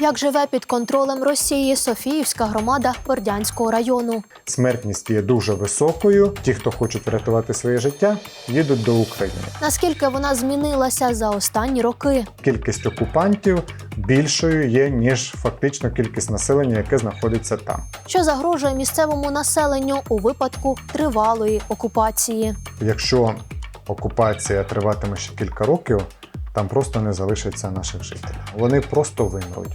Як живе під контролем Росії Софіївська громада Бердянського району? Смертність є дуже високою. Ті, хто хочуть врятувати своє життя, їдуть до України. Наскільки вона змінилася за останні роки? Кількість окупантів більшою є ніж фактично кількість населення, яке знаходиться там. Що загрожує місцевому населенню у випадку тривалої окупації? Якщо окупація триватиме ще кілька років, там просто не залишиться наших жителів. Вони просто вимруть.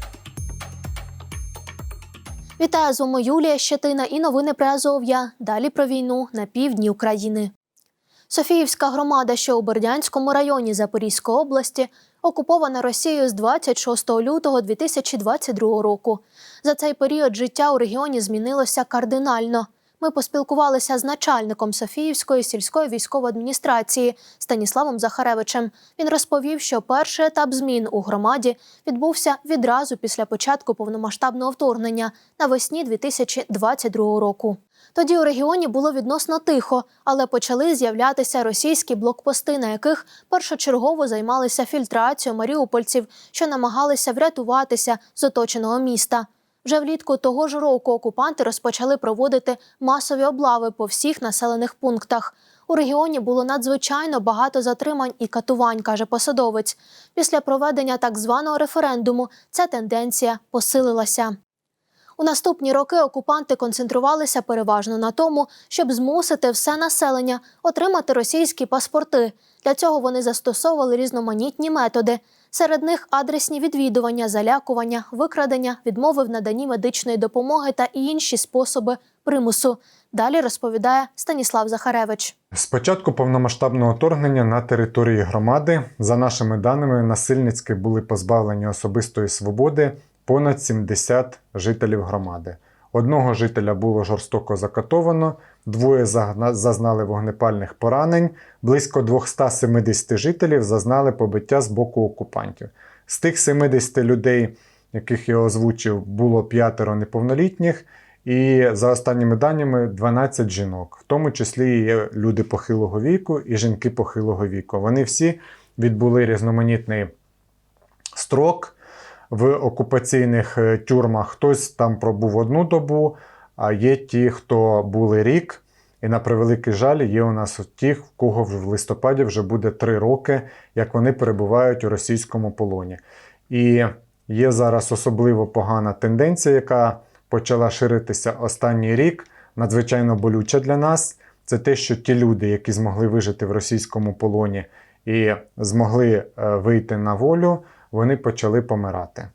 Вітаю з вами Юлія Щетина і новини про Азов'я. Далі про війну на півдні України. Софіївська громада, що у Бердянському районі Запорізької області, окупована Росією з 26 лютого 2022 року. За цей період життя у регіоні змінилося кардинально. Ми поспілкувалися з начальником Софіївської сільської військової адміністрації Станіславом Захаревичем. Він розповів, що перший етап змін у громаді відбувся відразу після початку повномасштабного вторгнення навесні 2022 року. Тоді у регіоні було відносно тихо, але почали з'являтися російські блокпости, на яких першочергово займалися фільтрацією маріупольців, що намагалися врятуватися з оточеного міста. Вже влітку того ж року окупанти розпочали проводити масові облави по всіх населених пунктах. У регіоні було надзвичайно багато затримань і катувань, каже посадовець. Після проведення так званого референдуму ця тенденція посилилася. У наступні роки окупанти концентрувалися переважно на тому, щоб змусити все населення отримати російські паспорти. Для цього вони застосовували різноманітні методи. Серед них адресні відвідування, залякування, викрадення, відмови в наданні медичної допомоги та інші способи примусу. Далі розповідає Станіслав Захаревич. З початку повномасштабного вторгнення на території громади, за нашими даними, насильницьки були позбавлені особистої свободи понад 70 жителів громади. Одного жителя було жорстоко закатовано, двоє зазнали вогнепальних поранень, близько 270 жителів зазнали побиття з боку окупантів. З тих 70 людей, яких я озвучив, було п'ятеро неповнолітніх, і за останніми даними 12 жінок, в тому числі є люди похилого віку і жінки похилого віку. Вони всі відбули різноманітний строк в окупаційних е, тюрмах. Хтось там пробув одну добу, а є ті, хто були рік. І на превеликий жаль, є у нас ті, в кого в листопаді вже буде три роки, як вони перебувають у російському полоні. І є зараз особливо погана тенденція, яка почала ширитися останній рік, надзвичайно болюча для нас. Це те, що ті люди, які змогли вижити в російському полоні і змогли е, вийти на волю, вони почали помирати.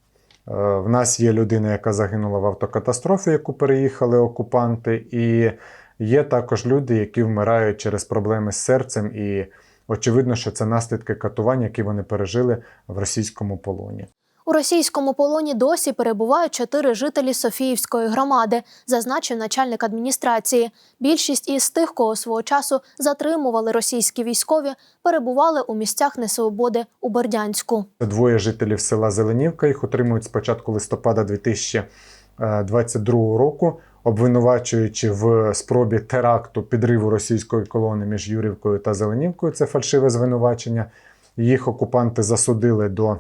Е, В нас є людина, яка загинула в автокатастрофі, яку переїхали окупанти, і є також люди, які вмирають через проблеми з серцем, і очевидно, що це наслідки катувань, які вони пережили в російському полоні. У російському полоні досі перебувають чотири жителі Софіївської громади, зазначив начальник адміністрації. Більшість із тих, кого свого часу затримували російські військові, перебували у місцях несвободи у Бердянську. Двоє жителів села Зеленівка їх отримують з початку листопада 2022 року, обвинувачуючи в спробі теракту підриву російської колони між Юрівкою та Зеленівкою. Це фальшиве звинувачення. Їх окупанти засудили до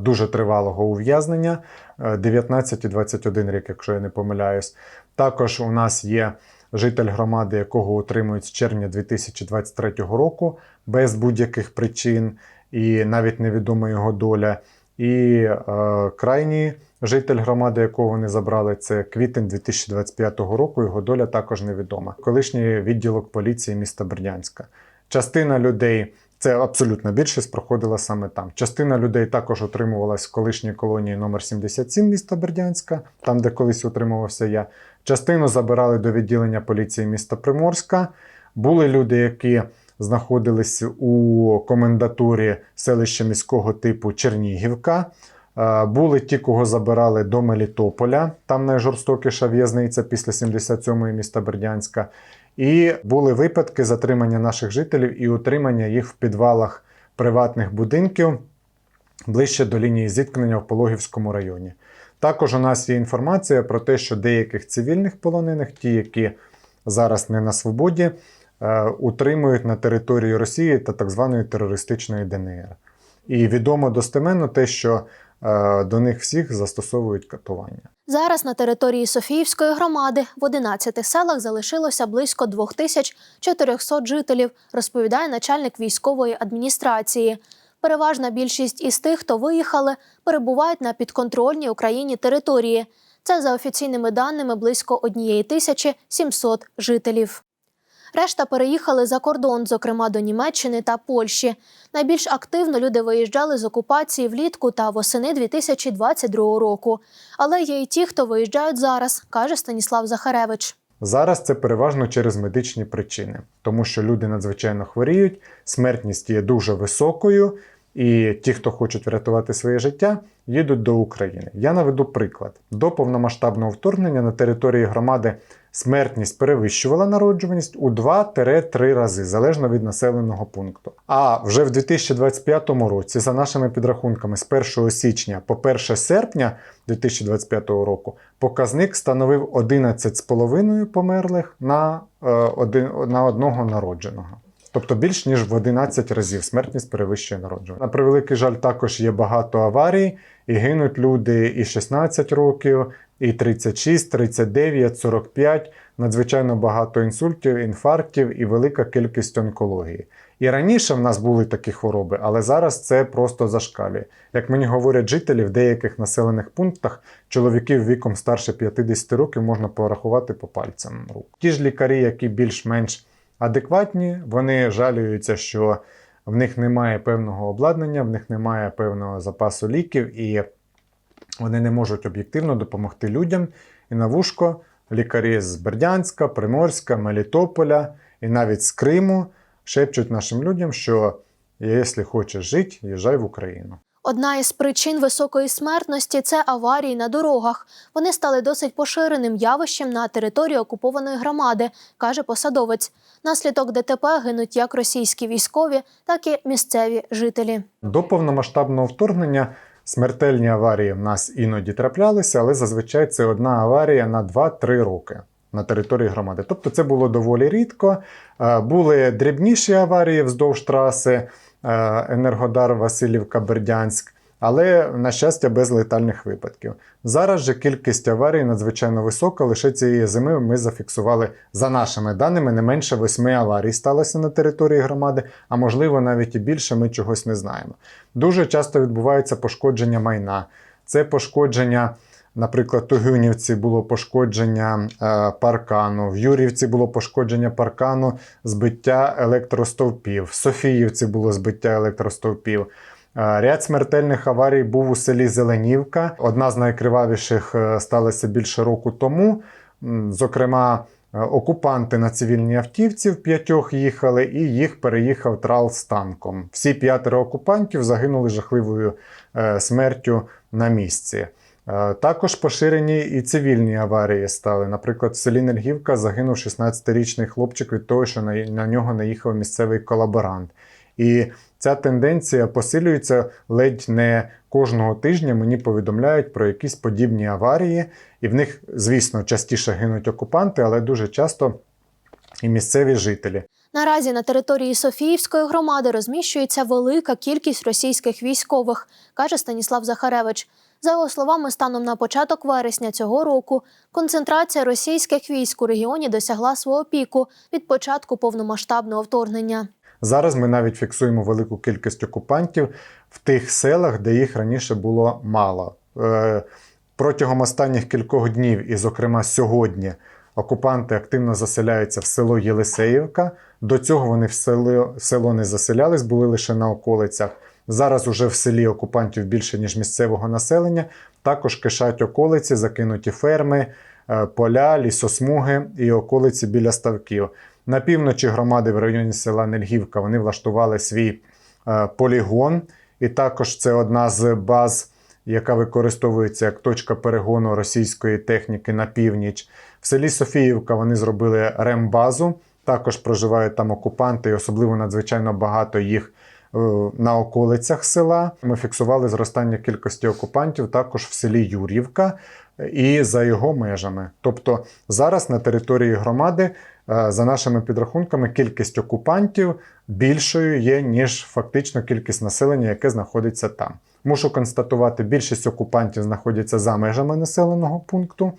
дуже тривалого ув'язнення е, 19 і 21 рік, якщо я не помиляюсь. Також у нас є житель громади, якого утримують з червня 2023 року без будь-яких причин, і навіть невідома його доля. І е, крайній житель громади, якого вони забрали, це квітень 2025 року. Його доля також невідома. Колишній відділок поліції міста Бердянська. Частина людей, це абсолютна більшість, проходила саме там. Частина людей також отримувалась в колишній колонії номер 77 міста Бердянська, там, де колись утримувався я. Частину забирали до відділення поліції міста Приморська. Були люди, які знаходились у комендатурі селища міського типу Чернігівка. Е, Були ті, кого забирали до Мелітополя, там найжорстокіша в'язниця після 77-ї міста Бердянська. І були випадки затримання наших жителів і утримання їх в підвалах приватних будинків ближче до лінії зіткнення в Пологівському районі. Також у нас є інформація про те, що деяких цивільних полонених, ті, які зараз не на свободі, е, утримують на території Росії та так званої терористичної ДНР. І відомо достеменно те, що до них всіх застосовують катування. Зараз на території Софіївської громади в 11 селах залишилося близько 2400 жителів, розповідає начальник військової адміністрації. Переважна більшість із тих, хто виїхали, перебувають на підконтрольній Україні території. Це за офіційними даними близько 1700 жителів. Решта переїхали за кордон, зокрема до Німеччини та Польщі. Найбільш активно люди виїжджали з окупації влітку та восени 2022 року. Але є й ті, хто виїжджають зараз, каже Станіслав Захаревич. Зараз це переважно через медичні причини, тому що люди надзвичайно хворіють, смертність є дуже високою, і ті, хто хочуть врятувати своє життя, їдуть до України. Я наведу приклад: до повномасштабного вторгнення на території громади смертність перевищувала народжуваність у 2-3 рази, залежно від населеного пункту. А вже в 2025 році, за нашими підрахунками, з 1 січня по 1 серпня 2025 року показник становив 11,5 померлих на, е, на одного народженого. Тобто більш ніж в 11 разів смертність перевищує народжування. На превеликий жаль, також є багато аварій, і гинуть люди і 16 років, і 36, 39, 45, надзвичайно багато інсультів, інфарктів і велика кількість онкології. І раніше в нас були такі хвороби, але зараз це просто зашкалює. Як мені говорять жителі, в деяких населених пунктах чоловіків віком старше 50 років можна порахувати по пальцям рук. Ті ж лікарі, які більш-менш адекватні, вони жалюються, що в них немає певного обладнання, в них немає певного запасу ліків, і вони не можуть об'єктивно допомогти людям. І на вушко лікарі з Бердянська, Приморська, Мелітополя і навіть з Криму шепчуть нашим людям, що якщо хочеш жити, їжджай в Україну. Одна із причин високої смертності це аварії на дорогах. Вони стали досить поширеним явищем на території окупованої громади, каже посадовець. Наслідок ДТП гинуть як російські військові, так і місцеві жителі. До повномасштабного вторгнення смертельні аварії в нас іноді траплялися, але зазвичай це одна аварія на 2-3 роки на території громади. Тобто це було доволі рідко. Е, Були дрібніші аварії вздовж траси Енергодар Васильівка Бердянськ. Але, на щастя, без летальних випадків. Зараз же кількість аварій надзвичайно висока. Лише цієї зими ми зафіксували, за нашими даними, не менше восьми аварій сталося на території громади, а можливо навіть і більше, ми чогось не знаємо. Дуже часто відбуваються пошкодження майна. Це пошкодження, наприклад, у Гюнівці було пошкодження е, паркану, в Юрівці було пошкодження паркану, збиття електростовпів, в Софіївці було збиття електростовпів. Е, Ряд смертельних аварій був у селі Зеленівка. Одна з найкривавіших е, сталася більше року тому. Зокрема, окупанти на цивільній автівці в п'ятьох їхали, і їх переїхав трал з танком. Всі п'ятеро окупантів загинули жахливою смертю на місці. Е, Також поширені і цивільні аварії стали. Наприклад, в селі Нергівка загинув 16-річний хлопчик від того, що на на нього наїхав місцевий колаборант. І ця тенденція посилюється ледь не кожного тижня. Мені повідомляють про якісь подібні аварії, і в них, звісно, частіше гинуть окупанти, але дуже часто і місцеві жителі. Наразі на території Софіївської громади розміщується велика кількість російських військових, каже Станіслав Захаревич. За його словами, станом на початок вересня цього року концентрація російських військ у регіоні досягла свого піку від початку повномасштабного вторгнення. Зараз ми навіть фіксуємо велику кількість окупантів в тих селах, де їх раніше було мало. Е, Протягом останніх кількох днів, і, зокрема, сьогодні, окупанти активно заселяються в село Єлисеївка. До цього вони в село, село не заселялись, були лише на околицях. Зараз уже в селі окупантів більше, ніж місцевого населення. Також кишать околиці, закинуті ферми, е, поля, лісосмуги і околиці біля ставків. На півночі громади в районі села Нельгівка вони влаштували свій е, полігон, і також це одна з баз, яка використовується як точка перегону російської техніки на північ. В селі Софіївка вони зробили рембазу. Також проживають там окупанти, і особливо надзвичайно багато їх е, на околицях села. Ми фіксували зростання кількості окупантів також в селі Юрівка і за його межами. Тобто зараз на території громади, е, за нашими підрахунками, кількість окупантів більшою є, ніж фактично кількість населення, яке знаходиться там. Мушу констатувати, більшість окупантів знаходяться за межами населеного пункту.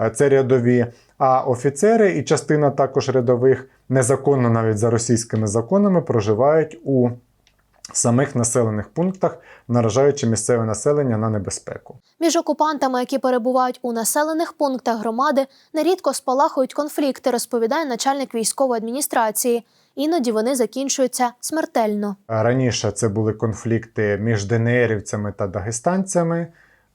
Е, Це рядові. А офіцери і частина також рядових незаконно навіть за російськими законами проживають у самих населених пунктах, наражаючи місцеве населення на небезпеку. Між окупантами, які перебувають у населених пунктах громади, нерідко спалахують конфлікти, розповідає начальник військової адміністрації. Іноді вони закінчуються смертельно. Раніше це були конфлікти між ДНРівцями та дагестанцями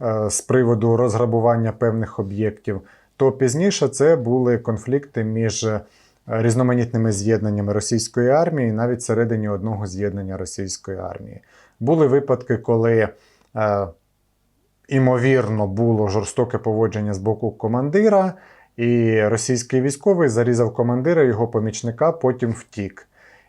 е, з приводу розграбування певних об'єктів. То пізніше це були конфлікти між е, різноманітними з'єднаннями російської армії, навіть всередині одного з'єднання російської армії. Були випадки, коли е, імовірно було жорстоке поводження з боку командира, і російський військовий зарізав командира, його помічника, потім втік.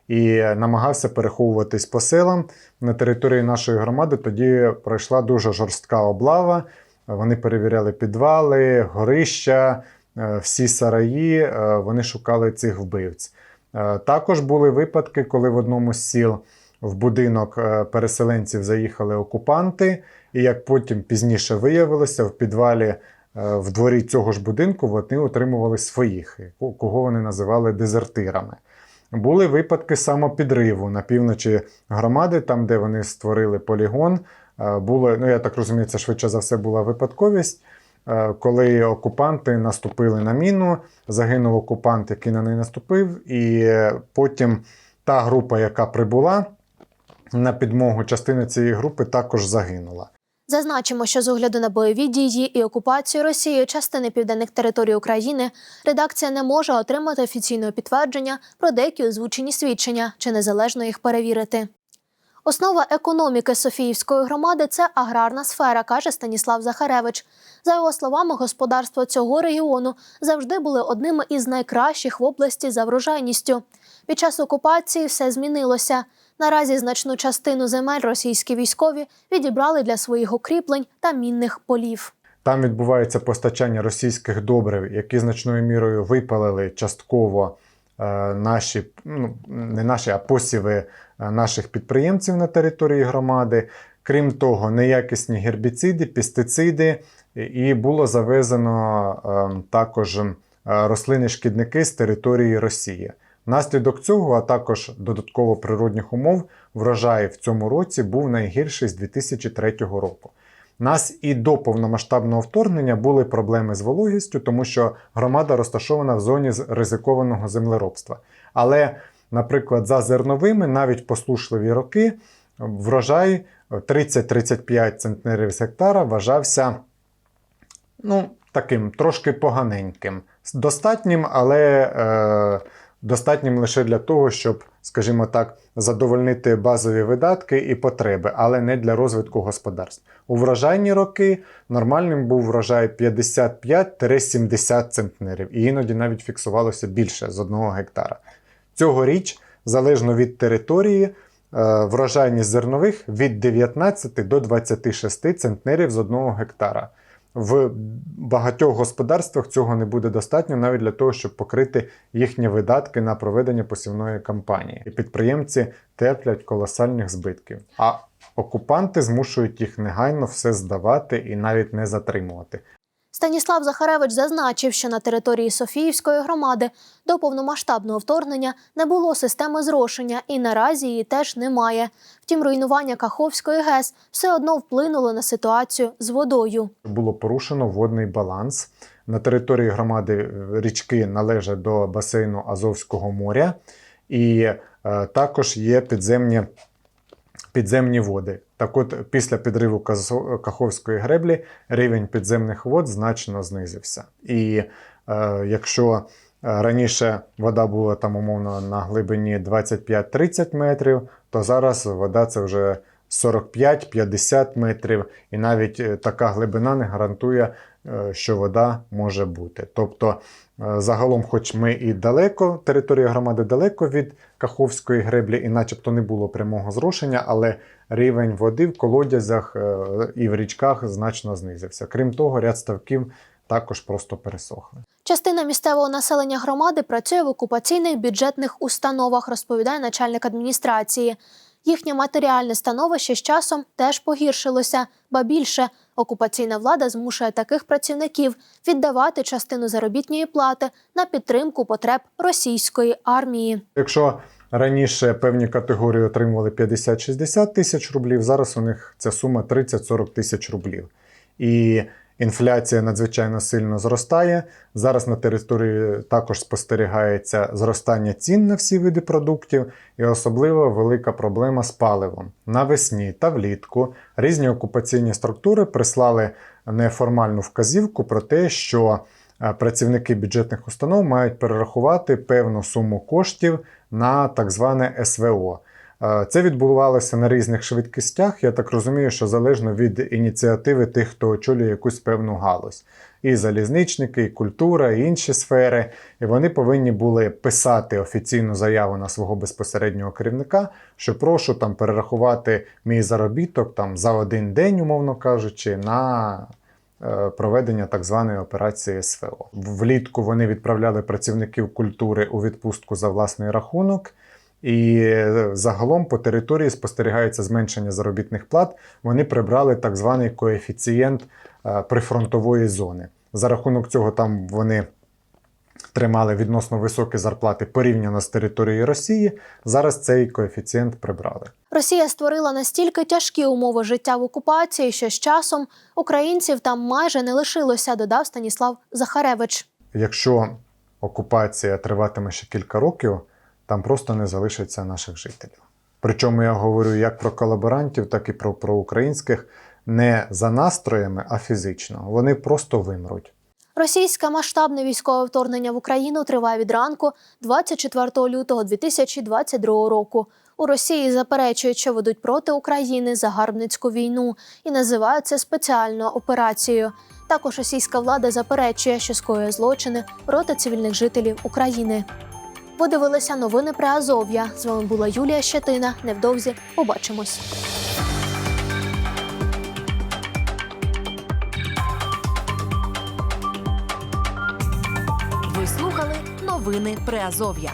І намагався переховуватись по селам. На території нашої громади тоді пройшла дуже жорстка облава. Вони перевіряли підвали, горища, е, всі сараї, е, вони шукали цих вбивць. Е, Також були випадки, коли в одному з сіл в будинок переселенців заїхали окупанти, і як потім пізніше виявилося, в підвалі в дворі цього ж будинку вони отримували своїх, кого вони називали дезертирами. Були випадки самопідриву на півночі громади, там, де вони створили полігон. Е, Було, ну я так розумію, це швидше за все була випадковість. е, Коли окупанти наступили на міну, загинув окупант, який на неї наступив, і потім та група, яка прибула на підмогу, частина цієї групи також загинула. Зазначимо, що з огляду на бойові дії і окупацію Росією частини південних територій України редакція не може отримати офіційного підтвердження про деякі озвучені свідчення чи незалежно їх перевірити. Основа економіки Софіївської громади це аграрна сфера, каже Станіслав Захаревич. За його словами, господарство цього регіону завжди були одними із найкращих в області за врожайністю. Під час окупації все змінилося. Наразі значну частину земель російські військові відібрали для своїх укріплень та мінних полів. Там відбувається постачання російських добрив, які значною мірою випалили частково е, наші, ну, не наші, а посіви наших підприємців на території громади. Крім того, неякісні гербіциди, пестициди, і- було завезено е, також е, рослини-шкідники з території Росії. Внаслідок цього, а також додатково природних умов, врожай в цьому році був найгірший з 2003 року. Нас і до повномасштабного вторгнення були проблеми з вологістю, тому що громада розташована в зоні ризикованого землеробства. Але, наприклад, за зерновими, навіть послушливі роки, врожай 30-35 центнерів з гектара вважався ну, таким трошки поганеньким. Достатнім, але е, достатнім лише для того, щоб, скажімо так, задовольнити базові видатки і потреби, але не для розвитку господарств. У врожайні роки нормальним був врожай 55-70 центнерів, і іноді навіть фіксувалося більше з одного гектара. Цьогоріч, залежно від території, е, врожайність зернових від 19 до 26 центнерів з одного гектара. В багатьох господарствах цього не буде достатньо навіть для того, щоб покрити їхні видатки на проведення посівної кампанії. І підприємці терплять колосальних збитків. А окупанти змушують їх негайно все здавати і навіть не затримувати. Станіслав Захаревич зазначив, що на території Софіївської громади до повномасштабного вторгнення не було системи зрошення і наразі її теж немає. Втім, руйнування Каховської ГЕС все одно вплинуло на ситуацію з водою. було порушено водний баланс. На території громади е, річки належать до басейну Азовського моря, і е, також є підземні, підземні води. Так от, після підриву Каховської греблі рівень підземних вод значно знизився. І е, якщо е, раніше вода була там умовно на глибині 25-30 метрів, то зараз вода це вже 45-50 метрів, і навіть е, така глибина не гарантує, е, що вода може бути. Тобто, загалом, хоч ми і далеко, територія громади далеко від Каховської греблі, і начебто не було прямого зрошення, але рівень води в колодязях е, і в річках значно знизився. Крім того, ряд ставків також просто пересохли. Частина місцевого населення громади працює в окупаційних бюджетних установах, розповідає начальник адміністрації. Їхнє матеріальне становище з часом теж погіршилося, ба більше окупаційна влада змушує таких працівників віддавати частину заробітної плати на підтримку потреб російської армії. Якщо раніше певні категорії отримували 50-60 тисяч рублів, зараз у них ця сума 30-40 тисяч рублів. І інфляція надзвичайно сильно зростає. Зараз на території також спостерігається зростання цін на всі види продуктів, і особливо велика проблема з паливом. Навесні та влітку різні окупаційні структури прислали неформальну вказівку про те, що е, працівники бюджетних установ мають перерахувати певну суму коштів на так зване СВО. Це відбувалося на різних швидкостях. Я так розумію, що залежно від ініціативи тих, хто очолює якусь певну галузь. І залізничники, і культура, і інші сфери. І вони повинні були писати офіційну заяву на свого безпосереднього керівника, що прошу там перерахувати мій заробіток там за один день, умовно кажучи, на е, проведення так званої операції СВО. Влітку вони відправляли працівників культури у відпустку за власний рахунок. І е, загалом по території спостерігається зменшення заробітних плат. Вони прибрали так званий коефіцієнт е, прифронтової зони. За рахунок цього там вони тримали відносно високі зарплати порівняно з територією Росії. Зараз цей коефіцієнт прибрали. Росія створила настільки тяжкі умови життя в окупації, що з часом українців там майже не лишилося, додав Станіслав Захаревич. Якщо окупація триватиме ще кілька років, там просто не залишиться наших жителів. Причому я говорю як про колаборантів, так і про, українських не за настроями, а фізично. Вони просто вимруть. Російське масштабне військове вторгнення в Україну триває від ранку 24 лютого 2022 року. У Росії заперечують, що ведуть проти України загарбницьку війну і називають це спеціальною операцією. Також російська влада заперечує, що скоює злочини проти цивільних жителів України. Ви дивилися новини про Азов'я. З вами була Юлія Щетина. Невдовзі побачимось. Ви слухали новини Приазов'я.